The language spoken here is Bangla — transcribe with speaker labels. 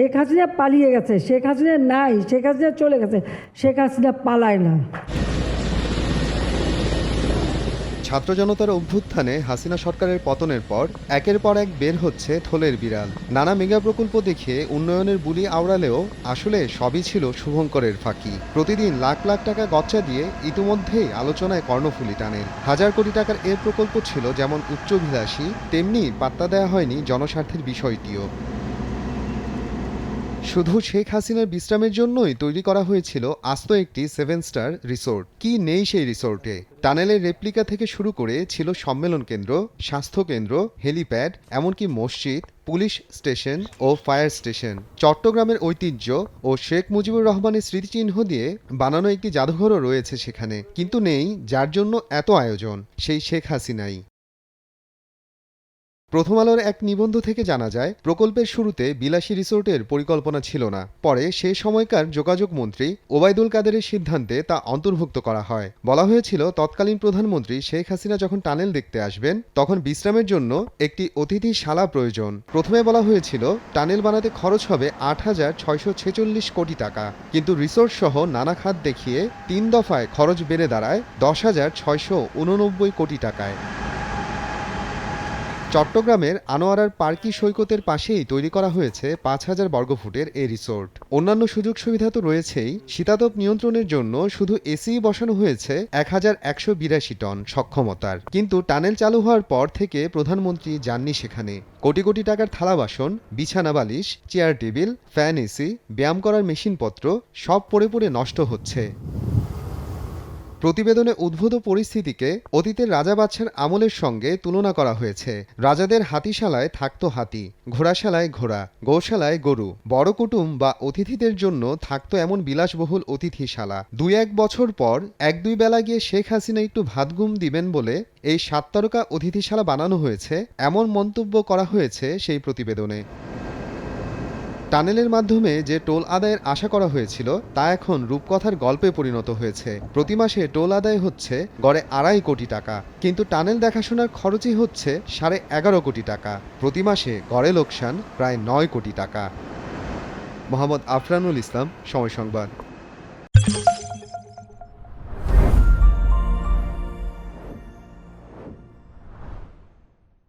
Speaker 1: শেখ হাসিনা পালিয়ে গেছে, শেখ হাসিনা নাই, শেখ হাসিনা চলে গেছে, শেখ হাসিনা পালায় না।
Speaker 2: ছাত্র জনতার অভ্যুত্থানে হাসিনা সরকারের পতনের পর একের পর এক বের হচ্ছে থলের বিড়াল। নানা মেগা প্রকল্প দেখে উন্নয়নের বুলি আওড়ালেও আসলে সবই ছিল শুভঙ্করের ফাঁকি। প্রতিদিন লাখ লাখ টাকা গচ্চা দিয়ে ইতিমধ্যেই আলোচনায় কর্ণফুলি টানেন হাজার কোটি টাকার এর প্রকল্প ছিল যেমন উচ্চভিলাষী তেমনি পাত্তা দেওয়া হয়নি জনস্বার্থের বিষয়টিও। শুধু শেখ হাসিনার বিশ্রামের জন্যই তৈরি করা হয়েছিল আস্ত একটি সেভেন স্টার রিসোর্ট। কি নেই সেই রিসোর্টে? টানেলের রেপ্লিকা থেকে শুরু করে ছিল সম্মেলন কেন্দ্র, স্বাস্থ্য কেন্দ্র, হেলিপ্যাড, এমনকি মসজিদ, পুলিশ স্টেশন ও ফায়ার স্টেশন। চট্টগ্রামের ঐতিহ্য ও শেখ মুজিবুর রহমানের স্মৃতিচিহ্ন দিয়ে বানানো একটি জাদুঘরও রয়েছে সেখানে। কিন্তু নেই যার জন্য এত আয়োজন, সেই শেখ হাসিনাই। প্রথম আলোর এক নিবন্ধ থেকে জানা যায়, প্রকল্পের শুরুতে বিলাসী রিসোর্টের পরিকল্পনা ছিল না। পরে সে সময়কার যোগাযোগ মন্ত্রী ওবায়দুল কাদেরের সিদ্ধান্তে তা অন্তর্ভুক্ত করা হয়। বলা হয়েছিল, তৎকালীন প্রধানমন্ত্রী শেখ হাসিনা যখন টানেল দেখতে আসবেন, তখন বিশ্রামের জন্য একটি অতিথিশালা প্রয়োজন। প্রথমে বলা হয়েছিল, টানেল বানাতে খরচ হবে আট হাজার ছয়শো ছেচল্লিশ কোটি টাকা। কিন্তু রিসোর্ট সহ নানা খাত দেখিয়ে তিন দফায় খরচ বেড়ে দাঁড়ায় দশ হাজার ছয়শো উননব্বই কোটি টাকায়। চট্টগ্রামের আনোয়ারার পার্কি সৈকতের পাশেই তৈরি করা হয়েছে পাঁচ হাজার বর্গফুটের এই রিসোর্ট। অন্যান্য সুযোগ সুবিধা তো রয়েছেই, শীতাতপ নিয়ন্ত্রণের জন্য শুধু এসি বসানো হয়েছে এক হাজার একশো বিরাশি টন সক্ষমতার। কিন্তু টানেল চালু হওয়ার পর থেকে প্রধানমন্ত্রী যাননি সেখানে। কোটি কোটি টাকার থালা বাসন, বিছানা বালিশ, চেয়ার টেবিল, ফ্যান এসি, ব্যায়াম করার মেশিনপত্র সব পড়ে পড়ে নষ্ট হচ্ছে। প্রতিবেদনে উদ্ভূত পরিস্থিতিকে অতীতের রাজা বাদশার আমলের সঙ্গে তুলনা করা হয়েছে। রাজাদের হাতিশালায় থাকতো হাতি, ঘোড়াশালায় ঘোড়া, গৌশালায় গরু। বড় কুটুম বা অতিথিদের জন্য থাকতো এমন বিলাসবহুল অতিথিশালা। দুই এক বছর পর এক দুই বেলা গিয়ে শেখ হাসিনা একটু ভাতঘুম দিবেন বলে এই সাত তারকা অতিথিশালা বানানো হয়েছে, এমন মন্তব্য করা হয়েছে সেই প্রতিবেদনে। টানেলের মাধ্যমে যে টোল আদায়ের আশা করা হয়েছিল, তা এখন রূপকথার গল্পে পরিণত হয়েছে। প্রতি মাসে টোল আদায় হচ্ছে গড়ে আড়াই কোটি টাকা, কিন্তু টানেল দেখাশোনার খরচই হচ্ছে সাড়ে এগারো কোটি টাকা। প্রতি মাসে গড়ে লোকসান প্রায় নয় কোটি টাকা। মোহাম্মদ আফরানুল ইসলাম, সময় সংবাদ।